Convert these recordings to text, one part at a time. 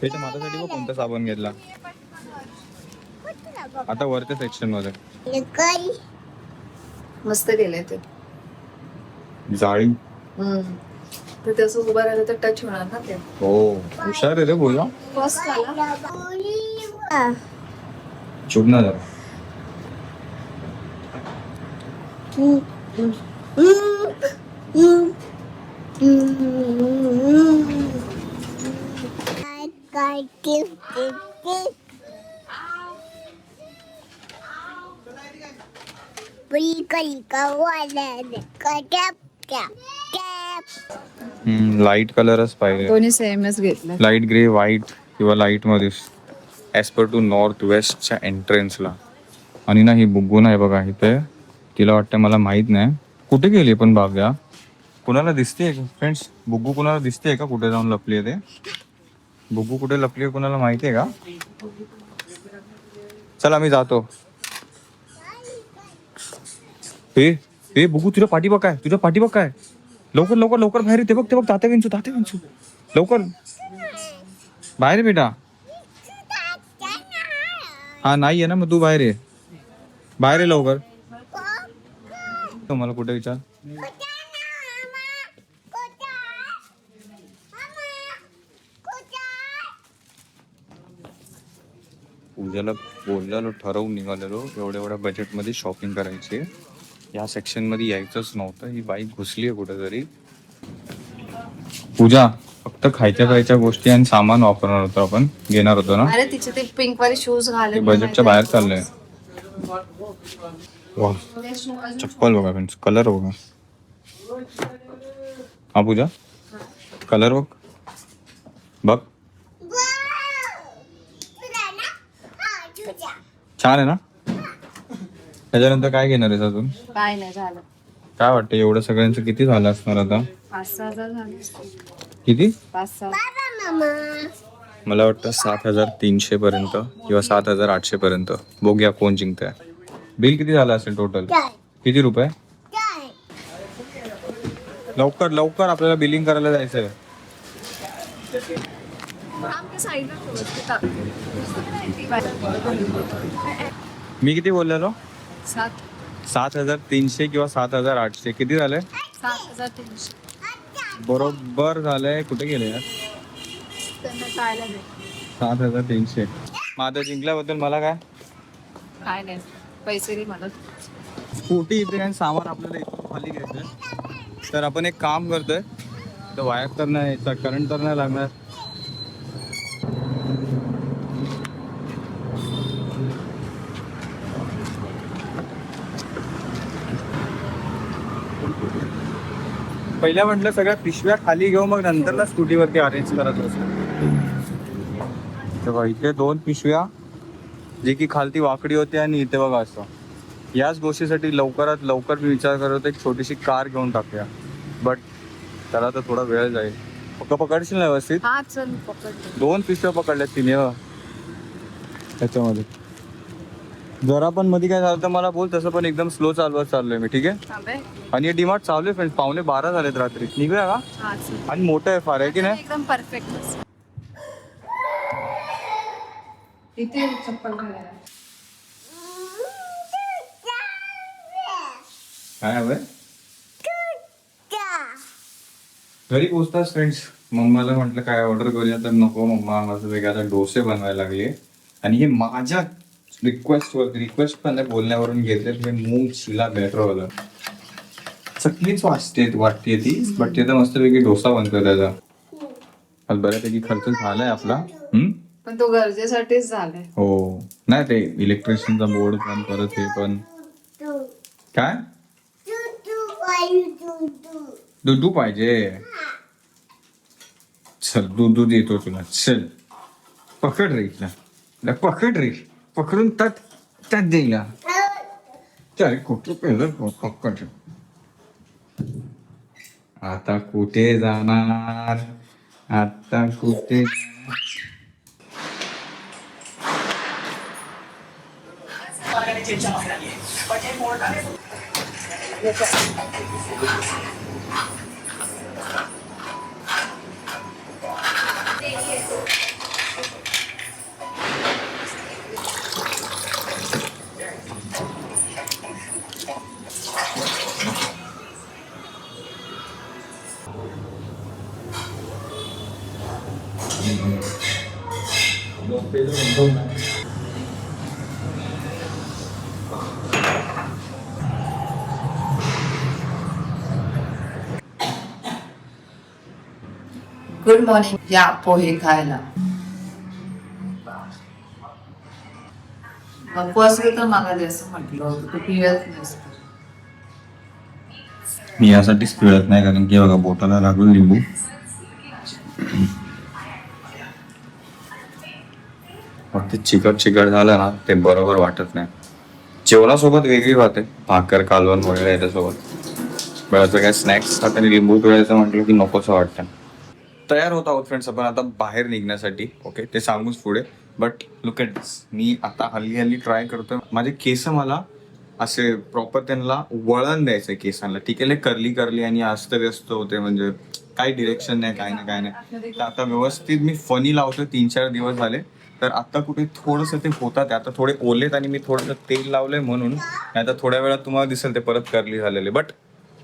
त्याच्या माझ्यासाठी बघ कोणता साबण घेतला. आता वरच्या सेक्शनमध्ये. मस्त केलंय ते. जाळी. तर तसं उभं राहिलं तर टच होणार ना ते. हो. हुशार आहे रे बोला फर्स्ट आला चुप ना जरा. लाइट कलरच पाहिजे. दोन्ही सेमच घेतलं. लाइट ग्रे व्हाईट किंवा लाइटमध्ये. ॲज पर टू नॉर्थ वेस्टच्या एंट्रन्सला आणि ना ही बुग्गून आहे बघा इथे. तिला वाटतं मला माहीत नाही. कुठे गेली पण बाब्या कुणाला दिसते फ्रेंड्स बुग्गू कुणाला दिसते का कुठे जाऊन लपली आहे ते? बुग्गू कुठे लपली कुणाला माहिती आहे का? चला मी जातो. हे हे बुग्गू तुझ्या पाठी बघ काय? तुझ्या पाठी बघ काय? लवकर लवकर लवकर बाहेर. ते बघ ते बघ तात्या विंचू तात्या विंचू. लवकर. बाहेर बेटा. हा नाही आहे ना मग तू बाहेर ये. बाहेर ये लवकर. तुम्हाला कुठे विचार? पूजाला बोललेलो ठरवून निघालेलो. एवढ्या एवढ्या बजेटमध्ये शॉपिंग करायची. या सेक्शनमध्ये यायचंच नव्हतं. ही बाईक घुसली आहे कुठेतरी. पूजा फक्त खायच्या खायच्या गोष्टी आणि सामान वापरणार होतो आपण. घेणार होतो ना? अरे तिचे ते पिंक वाले शूज बजेटच्या बाहेर चाललंय. वा. चप्पल बघा फ्रेंड्स कलर बघा. हा पूजा? कलर बघ. बघ. छान आहे ना? त्याच्यानंतर काय घेणार आहेस अजून? काय नाही झालं. काय वाटतं एवढं सगळ्यांचं किती झालं असणार आता? पाच सहा हजार झाले असतील. किती? पाच सहा. मला वाटतं सात हजार तीनशे पर्यंत किंवा सात हजार आठशे पर्यंत. बघूया कोण जिंकतंय. बिल किती झालं असेल टोटल किती रुपये? लवकर लवकर आपल्याला बिलिंग करायला जायचंय आमच्या साईडला व्यवस्थित टाक. मी किती बोललेलो? सात. सात हजार तीनशे किंवा सात हजार आठशे. किती झालंय सात हजार तीनशे. बरोबर झालंय कुठे गेले यार? सात हजार तीनशे. माझं जिंकल्याबद्दल मला काय? काय नाही. पैसे स्कूटी इथे आणि सामान आपल्याला इथून खाली घ्यायचं तर आपण एक काम करतोय. तर वायर तर नाही करंट तर नाही लागणार. पहिल्या म्हटलं सगळ्या पिशव्या खाली घेऊ मग नंतरला स्कूटीवरती अरेंज करत असतो तेव्हा इथे दोन पिशव्या जे की खालती वाकडी होती आणि इथे बघा असं. याच गोष्टीसाठी लवकरात लवकर मी विचार करत होतो एक छोटीशी कार घेऊन टाकूया. बट त्याला तर थोडा वेळ जाईल. पक्क पकडशील ना व्यवस्थित? दोन पिशव्या पकडल्या तिने. त्याच्यामध्ये. जरा पण मध्ये काय झालं तर मला बोल तसं पण एकदम स्लो चालवत चाललोय मी ठीक आहे? आणि हे डिमार्ट चालू आहे फ्रेंड्स पावणे बारा झालेत रात्री. निघूया का? हा चल. आणि मोठं आहे फार आहे की नाही? एकदम परफेक्ट इथे चप्पल काय हवंय? घरी पोचताच फ्रेंड्स मम्माला म्हटलं काय ऑर्डर करूया? तर नको मम्मा माझं वेगळं आता डोसे बनवायला लागले. आणि हे माझ्या रिक्वेस्ट वर रिक्वेस्ट पण नाही बोलण्यावरून घेतले हे मूग शिला बेटर वाला चकलीच वाटते वाटते ती बट ते तर मस्तपैकी डोसा बनतोय त्याचा. आज बऱ्यापैकी खर्च झालाय आपला. हम्म? पण तो गरजेसाठीच झालाय. हो. नाही ते इलेक्ट्रिशियनचा बोर्ड पण परत हे पण. काय? दुधू पाहिजे. चल दूध येतो तुला. चल. पकड रे. हिला पकड रे. पकडून तट तट देईला चल कुठे पहिलं प- पकड आता कुठे जाणार आता कुठे गुड मॉर्निंग या पोहे खायला. नको असेल तर मला दे असं म्हटलं होतं. तू पिळत नाहीस. मी यासाठीच पिळत नाही कारण की बघा बोटाला लागून लिंबू. मग ते चिकट चिकट झालं ना ते बरोबर वाटत नाही. जेवणासोबत वेगळी बात आहे भाकर कालवण वगैरे याच्यासोबत. वेळाचं काय स्नॅक्स आता लिंबू पिळायचं म्हटलं की नकोसं वाटतं. तयार होत आहोत फ्रेंड्स आपण आता बाहेर निघण्यासाठी ओके ते सांगूच पुढे. बट लुक एट दिस मी आता हल्ली हल्ली ट्राय करतोय. माझे केस मला असे प्रॉपर त्यांना वळण द्यायचं केसांना. ठीक आहे करली करली आणि अस्त व्यस्त होते म्हणजे काही डिरेक्शन नाही काय नाही काय नाही. तर आता व्यवस्थित मी फनी लावतोय. तीन चार दिवस झाले. तर आता कुठे थोडंसं ते होतात. आता थोडे ओलेत आणि मी थोडंसं तेल लावलंय म्हणून. आता थोड्या वेळात तुम्हाला दिसेल ते परत करली झालेले. बट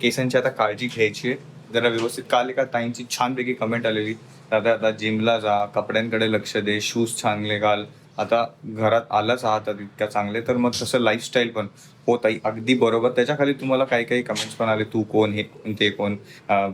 केसांची आता काळजी घ्यायची आहे. जरा व्यवस्थित काल एका ताईंची छानपैकी कमेंट आलेली. दादा आता जिमला जा. कपड्यांकडे लक्ष दे. शूज चांगले घाल. आता घरात आलाच आहात आता इतक्या चांगले. तर मग तसं लाईफस्टाईल पण. होत आई अगदी बरोबर. त्याच्याखाली तुम्हाला काही काही कमेंट्स पण आले. तू कोण? हे ते कोण?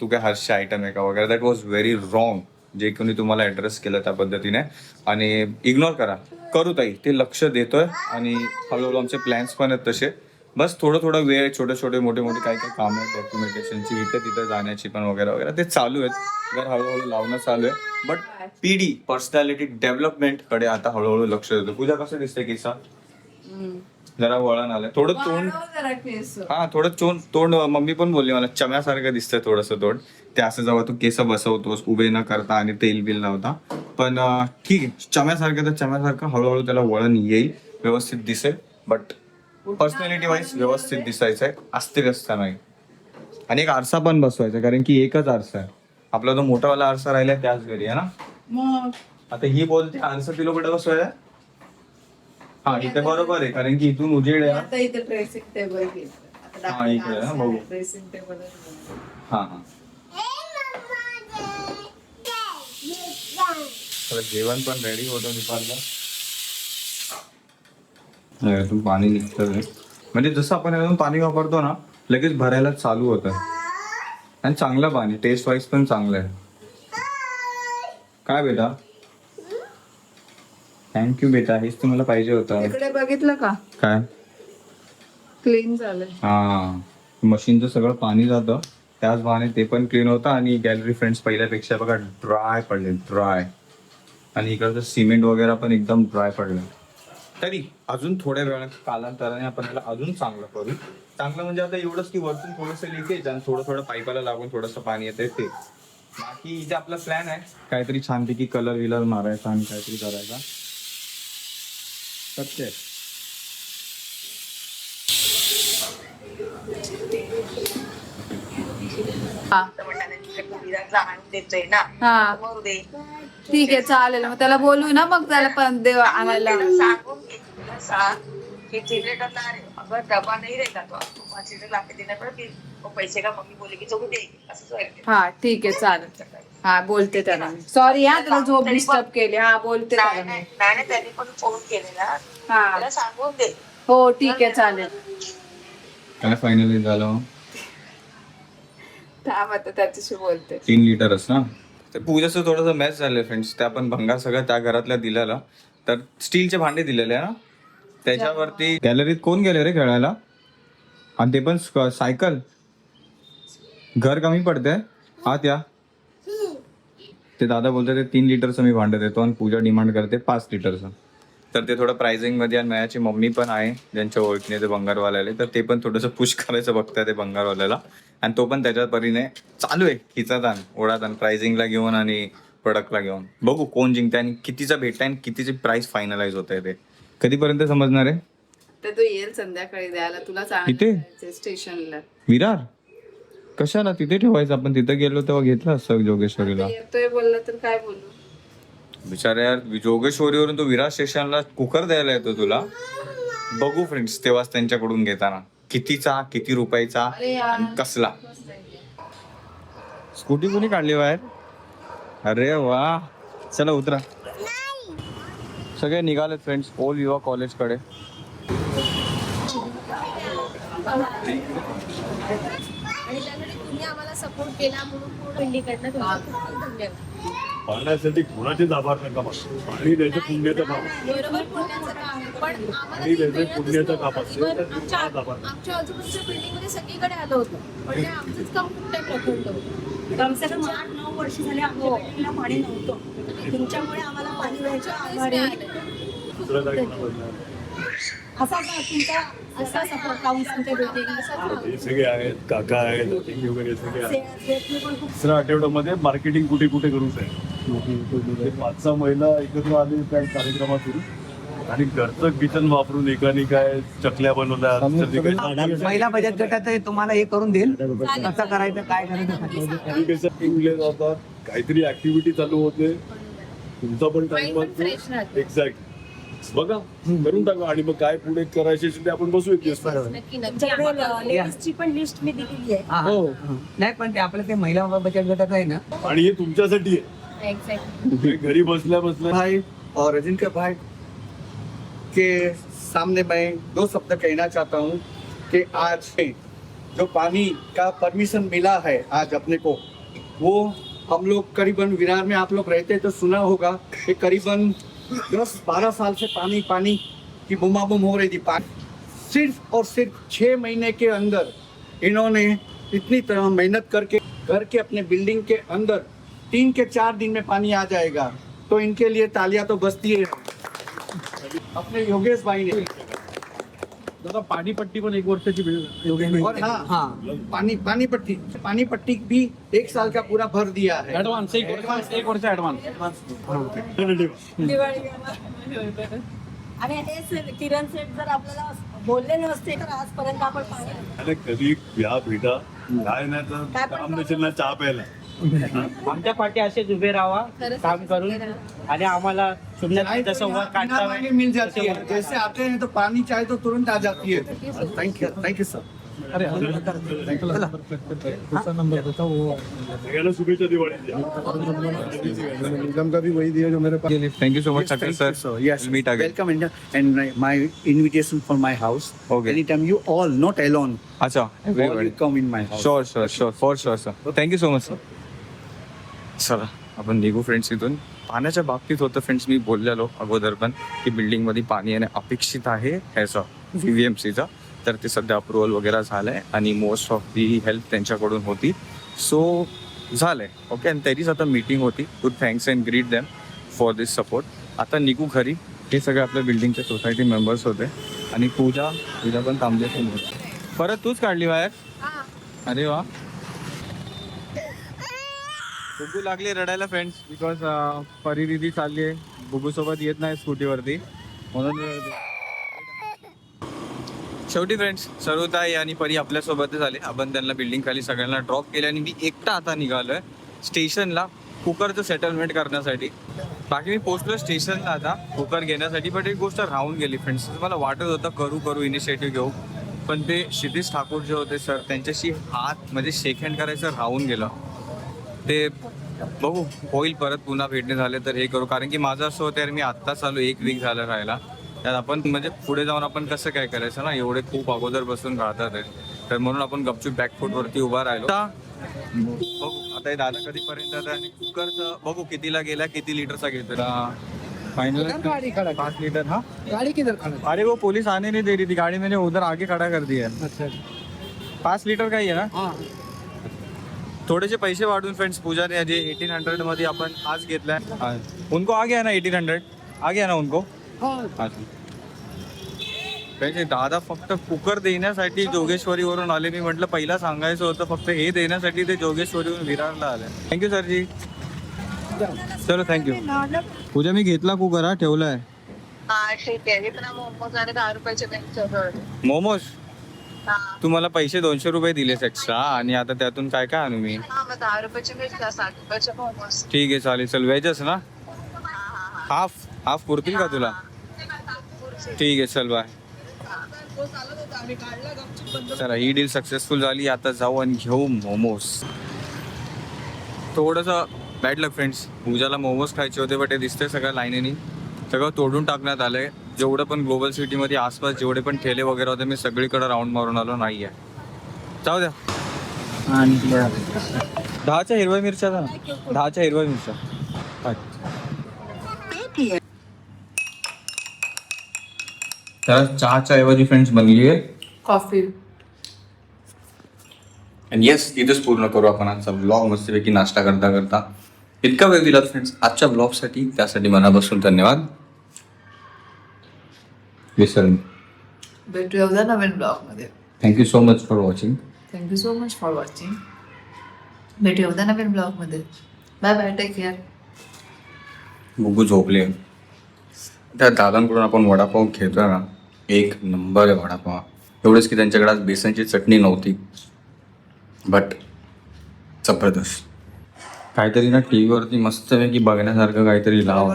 तू काय हर्षचे आयटम आहे का वगैरे? दॅट वॉज व्हेरी रॉंग जे कोणी तुम्हाला ऍड्रेस केलं त्या पद्धतीने. आणि इग्नोर करा. करू ताई ते लक्ष देतोय आणि हळूहळू आमचे प्लॅन्स पण आहेत तसे. बस थोडं थोडं वेळ छोटे छोटे मोठे मोठे काही काही कामं आहेत डॉक्युमेंटेशनची इथं तिथं जाण्याची पण वगैरे वगैरे. ते चालू आहेत. घर हळूहळू लावणं चालू आहे. बट पीडी पर्सनॅलिटी डेव्हलपमेंटकडे आता हळूहळू लक्ष देतो पूजा कसं दिसते केसा जरा वळण आलंय थोडं तोंड जरा केस. हा थोडं तोंड तोंड मम्मी पण बोलली मला चम्यासारखं दिसतंय थोडस तोंड. ते असं जेव्हा तू केस बसवतोस उभे न करता आणि तेल बिल लावता. पण ठीक आहे चम्यासारखं तर चम्यासारखं हळूहळू त्याला वळण येईल व्यवस्थित दिसेल. बट पर्सनॅलिटी वाईज व्यवस्थित दिसायचं आहे अस्तिव्यस्त नाही. आणि एक आरसा पण बसवायचा कारण की एकच आरसा आहे. आपला तो मोठावाला आरसा राहिला त्याच घरी आहे ना? मग? आता ही बोलते आरसा तिला कुठे बसवायचा हा इथे बरोबर आहे कारण की इथून उजेड आहे. आता इथे ड्रेसिंग टेबल घेतलं हा, इकडे ना, बघू. ड्रेसिंग टेबल हा हा. तर जेवण पण रेडी होतं दुपारला यातून पाणी निघतं रे. म्हणजे जसं आपण यातून पाणी वापरतो ना लगेच भरायला चालू होतं. आणि चांगलं पाणी टेस्ट वाईज पण चांगलं आहे. काय बेटा? थँक्यू बेटा. हेच तुम्हाला पाहिजे होतं. इकडे बघितलं का? काय? क्लीन झालंय. हा. मशीनचं सगळं पाणी जातं. त्याच बहाने ते पण क्लीन होतं आणि गॅलरी फ्रेंड्स पहिल्यापेक्षा बघा ड्राय पडले ड्राय आणि इकडचं सिमेंट वगैरे पण एकदम ड्राय पडलं. तरी अजून थोड्या वेळात कालांतराने आपण याला अजून चांगलं करू. चांगलं म्हणजे आता एवढंच की वरतून थोडंसं लिकेज आणि थोडं थोडं पाईपाला लागून थोडंसं पाणी येतंय ते. बाकी इथे आपला प्लॅन आहे. काहीतरी छानपैकी कलर विलर मारायचा आणि काहीतरी करायचा. सत्य. ठीक आहे चालेल. मग त्याला बोलू ना मग त्याला पण देव आणायला. सांग नाही पैसे का मम्मी बोलेगी की हा ठीक आहे चालेल. हा बोलते त्याला. मी सॉरी हा तुला झोप डिस्टर्ब केली. हा बोलते त्याला नाही मी. नाही नाही, नाही, त्यांनी पण फोन केलेला. हा. त्याला सांगून दे. हो ठीक आहे चालेल. काय फायनली झालं? थांब आता त्याच्याशी बोलते. तीन लिटरच ना? तर पूजाचं थोडंसं मॅच झालंय फ्रेंड्स त्या पण भंगार सगळं त्या घरातल्या दिलेला. तर स्टीलचे भांडे दिलेले आहे ना त्याच्यावरती गॅलरीत कोण गेले रे खेळायला? आणि ते पण स्क- सायकल घर कमी पडते आत या. ते दादा बोलते ते तीन लिटरचं मी भांडं देतो आणि पूजा डिमांड करते पाच लिटरचं तर ते थोडं प्राइसिंगमध्ये आणि माझ्याची मम्मी पण आहे ज्यांच्या ओळखीने ते बंगारवाल्याला तर ते पण थोडंसं पुश करायचं बघताय ते बंगारवाल्याला आणि तो पण त्याच्या परीने चालू आहे खिचातान ओढातान प्राइसिंगला घेऊन आणि प्रोडक्टला घेऊन. बघू कोण जिंकते आणि कितीचा भेटताय आणि कितीची प्राइस फायनलाइज होत आहे ते. कधीपर्यंत समजणार आहे? तर तो येईल संध्याकाळी द्यायला तुला इथे? स्टेशनला विरार? कशाला तिथे ठेवायचं? आपण तिथे गेलो तेव्हा घेतलं असतं जोगेश्वरीला? येतोय बोलला तर काय बोलू? बिचारा यार जोगेश्वरीवरून तो विरार स्टेशनला कुकर द्यायला येतो तुला? बघू फ्रेंड्स तेव्हाच त्यांच्याकडून घेताना. कितीचा किती रुपयाचा आणि कसला? स्कूटी कोणी काढली बाहेर? अरे वा. चला उतरा. सगळे निघालेत फ्रेंड्स ओल युवा कॉलेजकडे आणि त्यासाठी तुम्ही आम्हाला सपोर्ट केला म्हणून पूर्ण पिंडीकडनं तुमचा खूप खूप धन्यवाद पाण्यासाठी कोणाचेच आभार नका मानू. पाणी द्यायचं पुण्याचं काम आहे. बरोबर पुण्याचं काम आहे. पण आम्हाला आणि ते त्याचे मिळतच पुण्याचं नव्हतं. काम असेल Even तर ते आमच्या तुम्हाला आभार. आमच्या आजूबाजूच्या बिल्डिंगमध्ये सगळीकडे आलं होतं पण ते आमचंच काम खूप टाइम रखडलं होतं कमसे कम आठ नऊ वर्ष झाले आमच्या बिल्डिंगला पाणी नव्हतं तुमच्यामुळे आम्हाला पाणी द्यायचं आभारी आहे. दुसरं काही कोणाबद्दल नाही. असा का तुमचा असा सपोर्ट काउन्सिलच्या बिल्डिंग हे सगळे आहेत काका आहेत वगैरे सगळे आहेत. तिसऱ्या आठवड्यामध्ये मार्केटिंग कुठे कुठे करू ते पाच सहा महिला एकत्र आले त्या कार्यक्रमात सुरू आणि घरचं किचन वापरून एकाने काय चकल्या बनवल्या महिला बचत गटात तुम्हाला हे करून देईल. कसं करायचं काय करायचं कसं जातात काहीतरी ऍक्टिव्हिटी चालू होते. तुमचा पण Mind टाइम पण fresh राहते. एक्झॅक्ट बघा करून टाका. आणि मग काय पुढे करायचे असेल ते आपण बसू एक दिवस. नक्की नक्की. तुमच्याकडे लेडीजची पण लिस्ट मी दिलेली आहे. हा, हा. नाही पण ते आपलं ते महिला बचत गटात आहे ना. आणि हे तुमच्यासाठी आहे. घरी बसल्या बसल्या. भाई और अजिंक्य भाई के सामने मैं दो शब्द कहना चाहता हूँ कि आज जो पानी का परमिशन मिला है आज अपने को वो हम लोग करीबन विरार में आप लोग रहते तो सुना होगा कि करीबन दस बारह साल से पानी पानी की बुमा बुम हो रही थी। पानी सिर्फ़ और सिर्फ़ छः महीने के अंदर इन्होंने इतनी तरह मेहनत करके, घर के अपने बिल्डिंग के अंदर तीन के चार दिन में पानी आ जाएगा। तो इनके लिए तालियाँ तो बजती है। अपने योगेश भाई ने दादा पाणी पट्टी पण एक वर्षाची और हाँ हा. पानी पानी पट्टी पानी पट्टी भी एक साल का पूरा भर दिया है ऍडव्हान्स एक एक वर्ष ऍडव्हान्स आणि हे किरण सेठ जर आपल्याला बोलले नसते तर आजपर्यंत आपण पाणी अरे कधी या भेटा काय नाही तर काय पण काम नसेल ना चहा प्यायला. आमच्या पाठी असेच उभे राहा काम करून आणि आम्हाला शून्यात चाय तो जसं वर यहाँ बिना काढता मांगे मिल जाती है जैसे आते हैं तो पानी चाहे तो तुरंत आ जाती है thank you thank you sir दिवाळीच्या thank you so much sir meet again my invitation for my house. Okay. Anytime you all, not alone, अच्छा. Sure sure sure for sir thank you so much sir चला आपण निघू friends इथून. पाण्याच्या बाबतीत होतं friends मी बोललेलो अगोदर पण की बिल्डिंगमध्ये पाणी येणे अपेक्षित आहे ह्याचं व्ही व्ही एम सीचं तर ते सध्या अप्रुव्हल वगैरे झालं आहे आणि मोस्ट ऑफ दी हेल्प त्यांच्याकडून होती. सो झालंय. ओके आणि तरीच आता मीटिंग होती. To thanks and greet them for this support आता निघू घरी. हे सगळे आपल्या बिल्डिंगचे सोसायटी मेंबर्स होते. आणि पूजा पूजा पण थांबले परत तूच काढली बाहेर? अरे वा. बुगू लागली रडायला फ्रेंड्स बिकॉज uh, परी दिदी चालली आहे. बुगू सोबत येत नाही स्कूटीवरती म्हणून शेवटी फ्रेंड्स सर्वताई आणि परी आपल्यासोबतच आले. आपण त्यांना बिल्डिंग खाली सगळ्यांना ड्रॉप केले आणि मी एकटा आता निघालोय स्टेशनला कुकरचं सेटलमेंट करण्यासाठी. बाकी मी पोचलो स्टेशनला आता कुकर घेण्यासाठी पण एक गोष्ट राहून गेली फ्रेंड्स मला वाटत होतं करू करू इनिशिएटिव्ह घेऊ. पण ते क्षितिश ठाकूर जे होते सर त्यांच्याशी हात म्हणजे शेक हँड करायचं राहून गेलं. ते बघू होईल परत पुन्हा भेटणे झाले तर हे करू. कारण की माझं असं होतं यार मी आत्ताच आलो एक वीक झालं राहायला. त्यात आपण म्हणजे पुढे जाऊन आपण कसं काय करायचं ना? एवढे खूप अगोदर बसून राहतात आहे. तर म्हणून आपण गपचूप बॅकफूट वरती उभा राहिलो. आता बघू आता हे दादा कधीपर्यंत आणि कुकरचं बघू कितीला गेला किती लिटरचा घेतो फाइनल पाँच लीटर हाँ? गाडी किधर खड़ा अरे वो पुलिस आने नहीं दे रही थी. गाड़ी मैंने उधर आगे खड़ा कर दिया अच्छा. पाच लिटर का ही है ना? हा. थोडेसे पैसे वाढून फ्रेंड्स पूजाने जे एटीन हंड्रेडमध्ये आपण आज घेतलाय. हा. उनको आ गया ना एटीन हंड्रेड आ गया ना उनको? त्यांचे दादा फक्त कुकर देण्यासाठी जोगेश्वरीवरून आले. मी म्हटलं पहिला सांगायचं होतं फक्त हे देण्यासाठी ते जोगेश्वरीवरून विरारला आले. थँक्यू सरजी. चलो थँक्यू पूजा मी घेतला कुकर हा ठेवलाय. हा आहे. हे मोमोज? आणि दहा रुपयाचे त्यांच्यावर मोमोज हा तू मला पैसे दोनशे रुपये दिलेस एक्स्ट्रा आणि आता त्यातून काय काय आणू मी? हा, मग दहा रुपयाचे भेटला साठ रुपयाचे मोमोज ठीक आहे चालेल. चल व्हेजच ना? हाफ हाफ पुरतील का तुला? ठीक आहे चल बाय चला ही डील सक्सेसफुल झाली. आता जाऊ आणि घेऊ मोमोज थोडंसं बॅड लक फ्रेंड्स पूजाला मोमोज खायचे होते बट ते दिसतंय सगळ्या लाईनीनी सगळं तोडून टाकण्यात आलंय. जेवढं पण ग्लोबल सिटीमध्ये आसपास जेवढे पण ठेले वगैरे होते मी सगळीकडे राऊंड मारून आलो नाही आहे जाऊ द्या. दहाच्या हिरव्या मिरच्या ना. दहाच्या हिरव्या मिरच्या. तर चहाच्या ऐवजी फ्रेंड्स बनली आहे कॉफी आणि येस इथेच पूर्ण करू आपण आजचा ब्लॉग मस्तपैकी नाश्ता करता करता इतका वेळ दिलात फ्रेंड्स आजच्या ब्लॉगसाठी त्यासाठी मनापासून धन्यवाद. विसरून भेटूया उद्या नवीन ब्लॉगमध्ये thank you so much for watching thank you so much for watching भेटूया उद्या नवीन ब्लॉगमध्ये बाय बाय टेक केअर बुगू झोपले. त्या दादांकडून आपण वडापाव घेतोय ना एक नंबर आहे वडापाव. एवढंच की त्यांच्याकडे आज बेसनची चटणी नव्हती. बट जबरदस्त. काहीतरी ना टी व्हीवरती मस्तपैकी बघण्यासारखं काहीतरी लाव.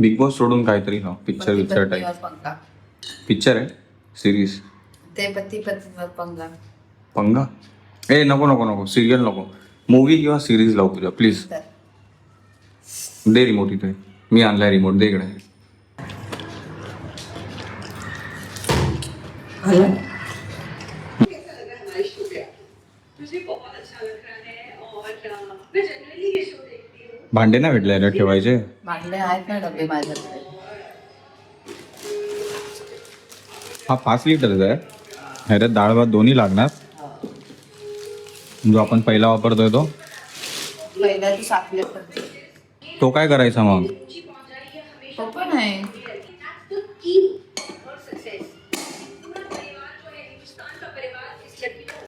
बिग बॉस सोडून काहीतरी लाव picture picture type Panga. Picture आहे? सिरीज ते पती पत्नीवर पंगा. पंगा? ए नको नको नको. सिरियल नको. मूवी किंवा सिरीज लावू तुझ्या प्लीज दे रिमोट इथे. मी आणलाय रिमोट दे इकडे. भांडे ना भेटले ठेवायचे? भांडे आहेत ना डबे माझ्याकडे. हा पाच लिटरचा आहे. ह्याच्यात डाळ भात दोन्ही लागणार. जो आपण पहिला वापरतोय तो. पण तो काय करायचा मग? तो पण आहे.